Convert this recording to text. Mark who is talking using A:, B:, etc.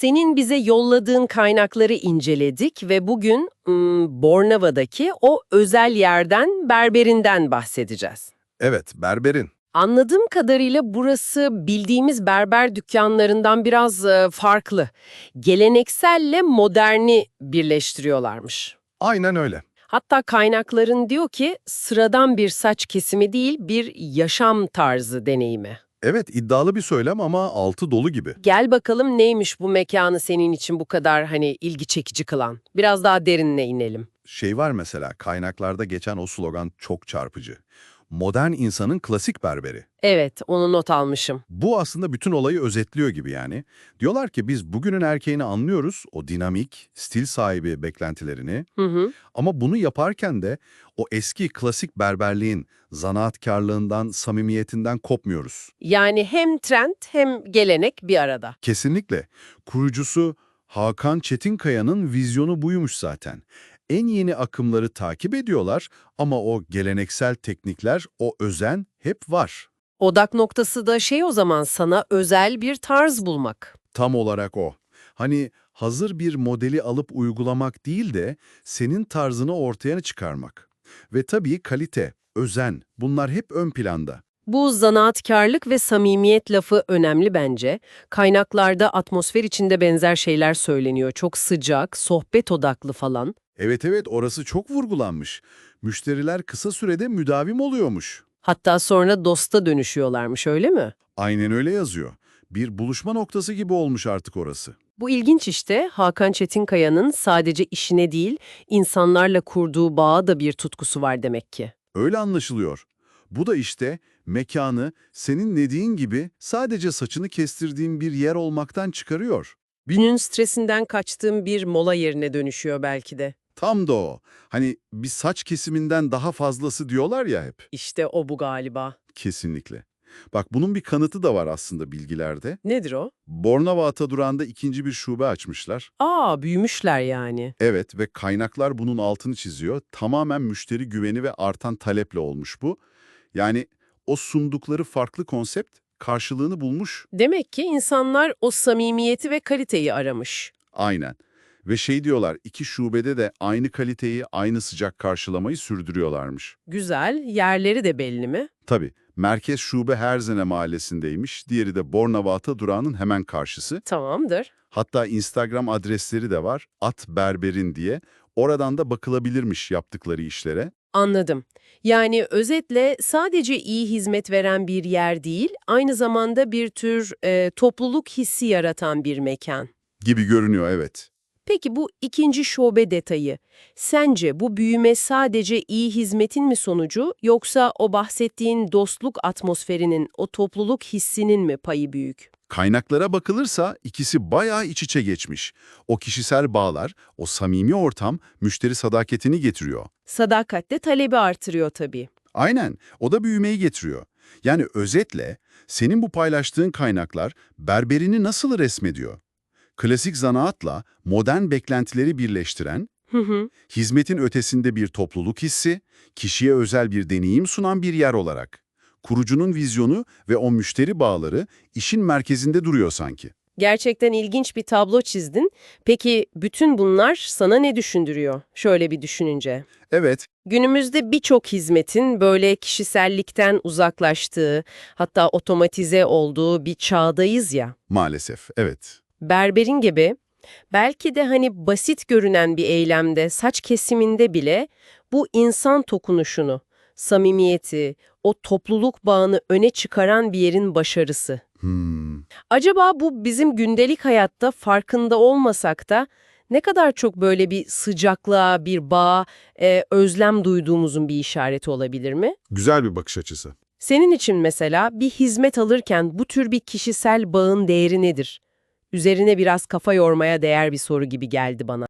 A: Senin bize yolladığın kaynakları inceledik ve bugün hmm, Bornova'daki o özel yerden berberinden bahsedeceğiz.
B: Evet, berberin.
A: Anladığım kadarıyla burası bildiğimiz berber dükkanlarından biraz e, farklı. Gelenekselle moderni birleştiriyorlarmış.
B: Aynen öyle.
A: Hatta kaynakların diyor ki sıradan bir saç kesimi değil bir yaşam tarzı deneyimi.
B: Evet, iddialı bir söylem ama altı dolu gibi.
A: Gel bakalım neymiş bu mekanı senin için bu kadar hani ilgi çekici kılan. Biraz daha derinine inelim.
B: Şey var mesela, kaynaklarda geçen o slogan çok çarpıcı. Modern insanın klasik berberi.
A: Evet, onu not almışım.
B: Bu aslında bütün olayı özetliyor gibi yani. Diyorlar ki biz bugünün erkeğini anlıyoruz, o dinamik, stil sahibi beklentilerini.
A: Hı hı.
B: Ama bunu yaparken de o eski klasik berberliğin zanaatkarlığından, samimiyetinden kopmuyoruz.
A: Yani hem trend hem gelenek bir arada.
B: Kesinlikle. Kurucusu Hakan Çetinkaya'nın vizyonu buymuş zaten. En yeni akımları takip ediyorlar ama o geleneksel teknikler, o özen hep var.
A: Odak noktası da şey o zaman sana özel bir tarz bulmak.
B: Tam olarak o. Hani hazır bir modeli alıp uygulamak değil de senin tarzını ortaya çıkarmak. Ve tabii kalite, özen bunlar hep ön planda.
A: Bu zanaatkarlık ve samimiyet lafı önemli bence. Kaynaklarda atmosfer içinde benzer şeyler söyleniyor. Çok sıcak, sohbet odaklı falan.
B: Evet evet orası çok vurgulanmış. Müşteriler kısa sürede müdavim oluyormuş.
A: Hatta sonra dosta dönüşüyorlarmış öyle mi?
B: Aynen öyle yazıyor. Bir buluşma noktası gibi olmuş artık orası.
A: Bu ilginç işte Hakan Çetinkaya'nın sadece işine değil insanlarla kurduğu bağa da bir tutkusu var demek ki.
B: Öyle anlaşılıyor. Bu da işte mekanı senin dediğin gibi sadece saçını kestirdiğin bir yer olmaktan çıkarıyor.
A: Günün stresinden kaçtığım bir mola yerine dönüşüyor belki de.
B: Tam da o. Hani bir saç kesiminden daha fazlası diyorlar ya hep.
A: İşte o bu galiba.
B: Kesinlikle. Bak bunun bir kanıtı da var aslında bilgilerde.
A: Nedir o?
B: Bornova Atadurağı'nda ikinci bir şube açmışlar.
A: Aa büyümüşler yani.
B: Evet ve kaynaklar bunun altını çiziyor. Tamamen müşteri güveni ve artan taleple olmuş bu. Yani o sundukları farklı konsept karşılığını bulmuş.
A: Demek ki insanlar o samimiyeti ve kaliteyi aramış.
B: Aynen. Ve şey diyorlar, iki şubede de aynı kaliteyi, aynı sıcak karşılamayı sürdürüyorlarmış.
A: Güzel, yerleri de belli mi?
B: Tabii, merkez şube Herzene mahallesindeymiş, diğeri de Bornavata durağının hemen karşısı.
A: Tamamdır.
B: Hatta Instagram adresleri de var, atberberin diye. Oradan da bakılabilirmiş yaptıkları işlere.
A: Anladım. Yani özetle sadece iyi hizmet veren bir yer değil, aynı zamanda bir tür e, topluluk hissi yaratan bir mekan.
B: Gibi görünüyor, evet.
A: Peki bu ikinci şube detayı, sence bu büyüme sadece iyi hizmetin mi sonucu yoksa o bahsettiğin dostluk atmosferinin, o topluluk hissinin mi payı büyük?
B: Kaynaklara bakılırsa ikisi bayağı iç içe geçmiş. O kişisel bağlar, o samimi ortam müşteri sadakatini getiriyor.
A: Sadakat de talebi artırıyor tabii.
B: Aynen, o da büyümeyi getiriyor. Yani özetle, senin bu paylaştığın kaynaklar berberini nasıl resmediyor? Klasik zanaatla modern beklentileri birleştiren,
A: Hı hı.
B: hizmetin ötesinde bir topluluk hissi, kişiye özel bir deneyim sunan bir yer olarak. Kurucunun vizyonu ve o müşteri bağları işin merkezinde duruyor sanki.
A: Gerçekten ilginç bir tablo çizdin. Peki bütün bunlar sana ne düşündürüyor? Şöyle bir düşününce.
B: Evet,
A: Günümüzde birçok hizmetin böyle kişisellikten uzaklaştığı, hatta otomatize olduğu bir çağdayız ya.
B: maalesef, evet.
A: Berberin gibi belki de hani basit görünen bir eylemde, saç kesiminde bile bu insan dokunuşunu, samimiyeti, o topluluk bağını öne çıkaran bir yerin başarısı.
B: Hmm.
A: Acaba bu bizim gündelik hayatta farkında olmasak da ne kadar çok böyle bir sıcaklığa, bir bağa, e, özlem duyduğumuzun bir işareti olabilir mi?
B: Güzel bir bakış açısı.
A: Senin için mesela bir hizmet alırken bu tür bir kişisel bağın değeri nedir? Üzerine biraz kafa yormaya değer bir soru gibi geldi bana.